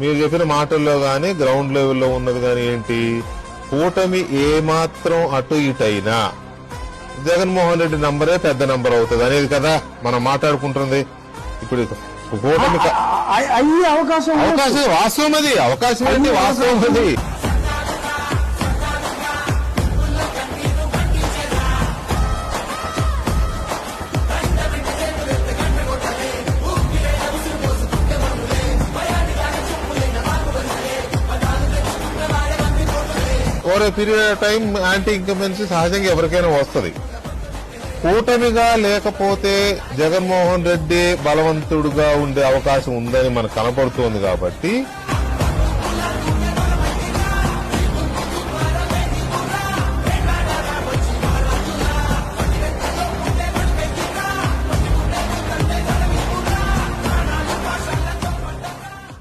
మీరు చెప్పిన మాటల్లో గాని గ్రౌండ్ లెవెల్లో ఉన్నది గాని ఏంటి? కూటమి ఏమాత్రం అటు ఇటు అయినా జగన్మోహన్ రెడ్డి నంబరే పెద్ద నంబర్ అవుతుంది. అనేది కదా మనం మాట్లాడుకుంటుంది. ఇప్పుడు కూటమి అవకాశం. అవకాశం వాస్తవం అది. అవకాశం ఏంటి వాస్తవం అది. Over period of time anti incumbency సహజంగా ఎవరికైనా వస్తుంది. కూటమిగా లేకపోతే జగన్మోహన్ రెడ్డి బలవంతుడుగా ఉండే అవకాశం ఉందని మనకు కనపడుతోంది కాబట్టి